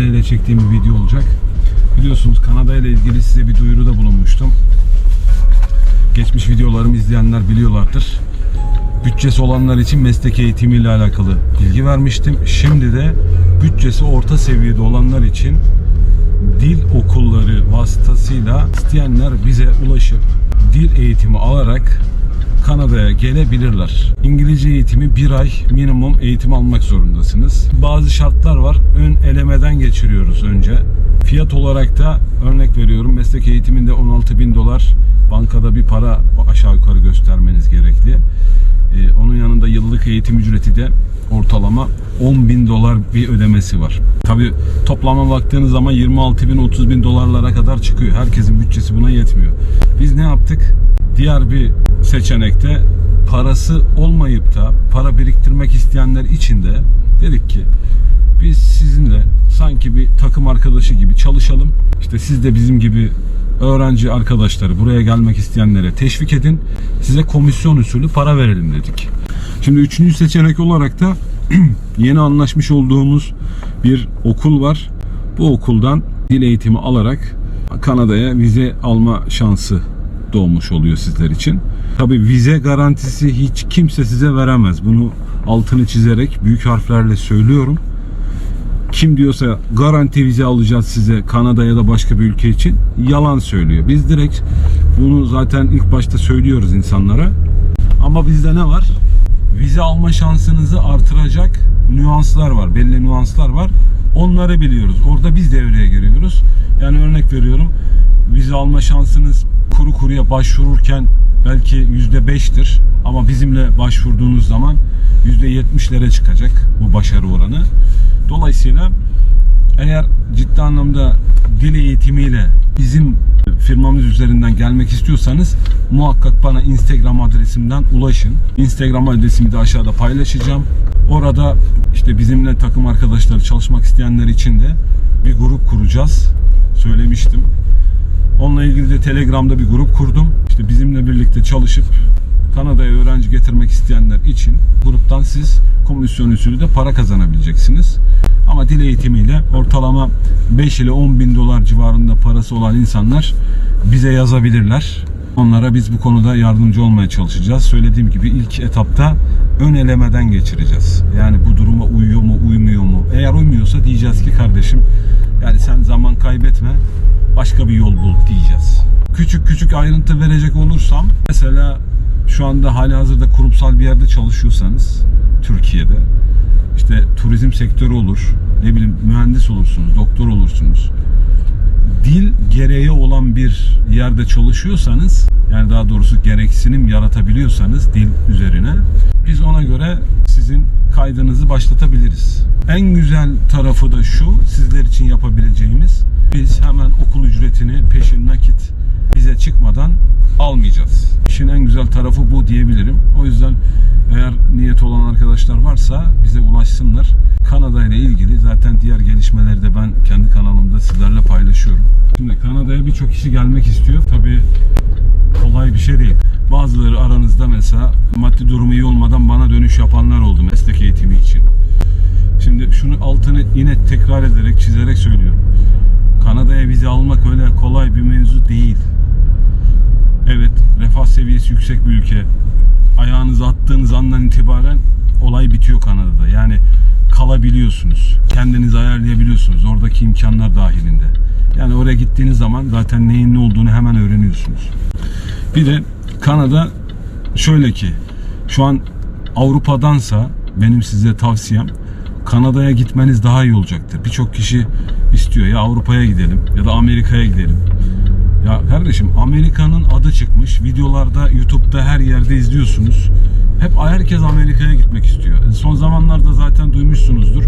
aceleyle çektiğim bir video olacak. Biliyorsunuz Kanada ile ilgili size bir duyuruda bulunmuştum. Geçmiş videolarımı izleyenler biliyorlardır. Bütçesi olanlar için meslek eğitimiyle alakalı bilgi vermiştim. Şimdi de bütçesi orta seviyede olanlar için dil okulları vasıtasıyla isteyenler bize ulaşıp dil eğitimi alarak Kanada'ya gelebilirler. İngilizce eğitimi bir ay minimum eğitim almak zorundasınız. Bazı şartlar var. Ön elemeden geçiriyoruz önce. Fiyat olarak da örnek veriyorum meslek eğitiminde 16 bin dolar bankada bir para aşağı yukarı göstermeniz gerekli. Ee, onun yanında yıllık eğitim ücreti de ortalama 10 bin dolar bir ödemesi var. Tabi toplama baktığınız zaman 26 bin 30 bin dolarlara kadar çıkıyor. Herkesin bütçesi buna yetmiyor. Biz ne yaptık? Diğer bir seçenekte parası olmayıp da para biriktirmek isteyenler için de dedik ki biz sizinle sanki bir takım arkadaşı gibi çalışalım. İşte siz de bizim gibi öğrenci arkadaşları buraya gelmek isteyenlere teşvik edin. Size komisyon usulü para verelim dedik. Şimdi üçüncü seçenek olarak da yeni anlaşmış olduğumuz bir okul var. Bu okuldan dil eğitimi alarak Kanada'ya vize alma şansı doğmuş oluyor sizler için. Tabi vize garantisi hiç kimse size veremez. Bunu altını çizerek büyük harflerle söylüyorum. Kim diyorsa garanti vize alacağız size Kanada ya da başka bir ülke için yalan söylüyor. Biz direkt bunu zaten ilk başta söylüyoruz insanlara. Ama bizde ne var? Vize alma şansınızı artıracak nüanslar var. Belli nüanslar var. Onları biliyoruz. Orada biz devreye giriyoruz. Yani örnek veriyorum. Vize alma şansınız kuru kuruya başvururken belki %5'tir. Ama bizimle başvurduğunuz zaman %70'lere çıkacak bu başarı oranı. Dolayısıyla eğer ciddi anlamda dil eğitimiyle bizim firmamız üzerinden gelmek istiyorsanız muhakkak bana Instagram adresimden ulaşın. Instagram adresimi de aşağıda paylaşacağım. Orada işte bizimle takım arkadaşları çalışmak isteyenler için de bir grup kuracağız. Söylemiştim. Onunla ilgili de Telegram'da bir grup kurdum. İşte bizimle birlikte çalışıp Kanada'ya öğrenci getirmek isteyenler için gruptan siz komisyon usulü de para kazanabileceksiniz. Ama dil eğitimiyle ortalama 5 ile 10 bin dolar civarında parası olan insanlar bize yazabilirler. Onlara biz bu konuda yardımcı olmaya çalışacağız. Söylediğim gibi ilk etapta ön elemeden geçireceğiz. Yani bu duruma uyuyor mu, uymuyor mu? Eğer uymuyorsa diyeceğiz ki kardeşim yani sen zaman kaybetme başka bir yol bul diyeceğiz. Küçük küçük ayrıntı verecek olursam mesela şu anda hali hazırda kurumsal bir yerde çalışıyorsanız Türkiye'de işte turizm sektörü olur, ne bileyim mühendis olursunuz, doktor olursunuz. Dil gereği olan bir yerde çalışıyorsanız yani daha doğrusu gereksinim yaratabiliyorsanız dil üzerine biz ona göre sizin kaydınızı başlatabiliriz. En güzel tarafı da şu sizler için yapabileceğimiz biz hemen okul ücretini peşin nakit bize çıkmadan almayacağız. İşin en güzel tarafı bu diyebilirim. O yüzden eğer niyet olan arkadaşlar varsa bize ulaşsınlar. Kanada ile ilgili zaten diğer gelişmeleri de ben kendi paylaşıyorum. Kanada'ya birçok kişi gelmek istiyor. Tabii kolay bir şey değil. Bazıları aranızda mesela maddi durumu iyi olmadan bana dönüş yapanlar oldu meslek eğitimi için. Şimdi şunu altını yine tekrar ederek çizerek söylüyorum. Kanada'ya vize almak öyle kolay bir mevzu değil. Evet, refah seviyesi yüksek bir ülke. Ayağınızı attığınız andan itibaren olay bitiyor Kanada'da. Yani kalabiliyorsunuz. Kendinizi ayarlayabiliyorsunuz. Oradaki imkanlar dahilinde. Yani oraya gittiğiniz zaman zaten neyin ne olduğunu hemen öğreniyorsunuz. Bir de Kanada şöyle ki şu an Avrupa'dansa benim size tavsiyem Kanada'ya gitmeniz daha iyi olacaktır. Birçok kişi istiyor ya Avrupa'ya gidelim ya da Amerika'ya gidelim. Ya kardeşim Amerika'nın adı çıkmış. Videolarda, YouTube'da her yerde izliyorsunuz. Hep herkes Amerika'ya gitmek istiyor. Son zamanlarda zaten duymuşsunuzdur.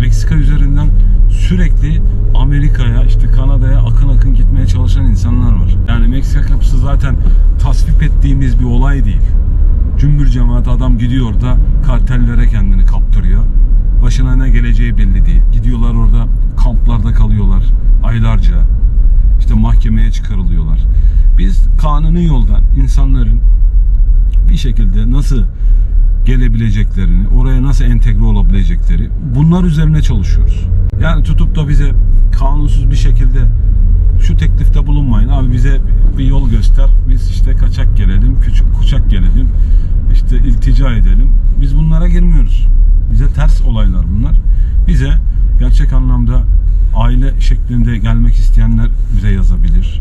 Meksika üzerinden sürekli Amerika'ya, işte Kanada'ya akın akın gitmeye çalışan insanlar var. Yani Meksika kapısı zaten tasvip ettiğimiz bir olay değil. Cümbür cemaat adam gidiyor da kartellere kendini kaptırıyor. Başına ne geleceği belli değil. Gidiyorlar orada kamplarda kalıyorlar aylarca. İşte mahkemeye çıkarılıyorlar. Biz kanuni yoldan insanların bir şekilde nasıl gelebileceklerini, oraya nasıl entegre olabilecekleri bunlar üzerine çalışıyoruz. Yani tutup da bize kanunsuz bir şekilde şu teklifte bulunmayın abi bize bir yol göster. Biz işte kaçak gelelim, küçük kuçak gelelim. işte iltica edelim. Biz bunlara girmiyoruz. Bize ters olaylar bunlar. Bize gerçek anlamda aile şeklinde gelmek isteyenler bize yazabilir.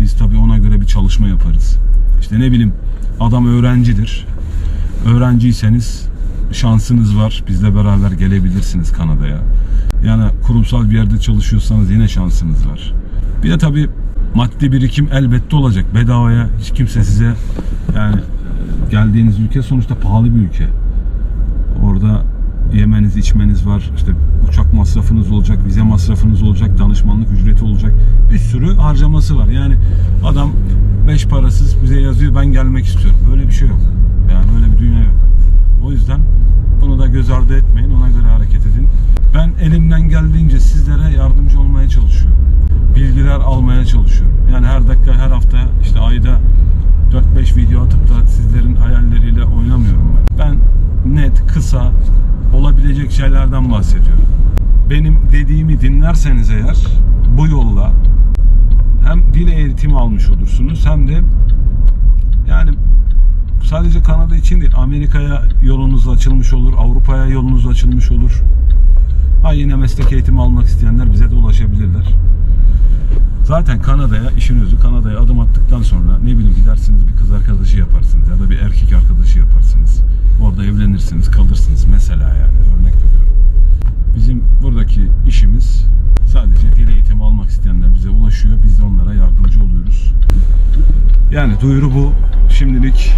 Biz tabii ona göre bir çalışma yaparız. İşte ne bileyim adam öğrencidir. Öğrenciyseniz şansınız var. Bizle beraber gelebilirsiniz Kanada'ya. Yani kurumsal bir yerde çalışıyorsanız yine şansınız var. Bir de tabii maddi birikim elbette olacak. Bedavaya hiç kimse size yani e, geldiğiniz ülke sonuçta pahalı bir ülke. Orada yemeniz, içmeniz var. İşte uçak masrafınız olacak, vize masrafınız olacak, danışmanlık ücreti olacak. Bir sürü harcaması var. Yani adam beş parasız bize yazıyor ben gelmek istiyorum. Böyle bir şey yok. Yani böyle bir dünya yok. O yüzden bunu da göz ardı etmeyin. Ona göre hareket edin. Ben elimden geldiğince sizlere yardımcı olmaya çalışıyorum. Bilgiler almaya çalışıyorum. Yani her dakika, her hafta, işte ayda 4-5 video atıp da sizlerin hayalleriyle oynamıyorum ben. Ben net, kısa, olabilecek şeylerden bahsediyorum. Benim dediğimi dinlerseniz eğer bu yolla hem dil eğitimi almış olursunuz hem de yani sadece Kanada için değil Amerika'ya yolunuz açılmış olur, Avrupa'ya yolunuz açılmış olur. Ha yine meslek eğitimi almak isteyenler bize de ulaşabilirler. Zaten Kanada'ya işin özü Kanada'ya adım attıktan sonra ne bileyim gidersiniz bir kız arkadaşı yaparsınız ya da bir erkek arkadaşı Yani duyuru bu. Şimdilik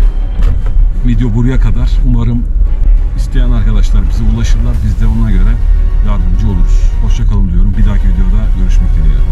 video buraya kadar. Umarım isteyen arkadaşlar bize ulaşırlar. Biz de ona göre yardımcı oluruz. Hoşçakalın diyorum. Bir dahaki videoda görüşmek dileğiyle.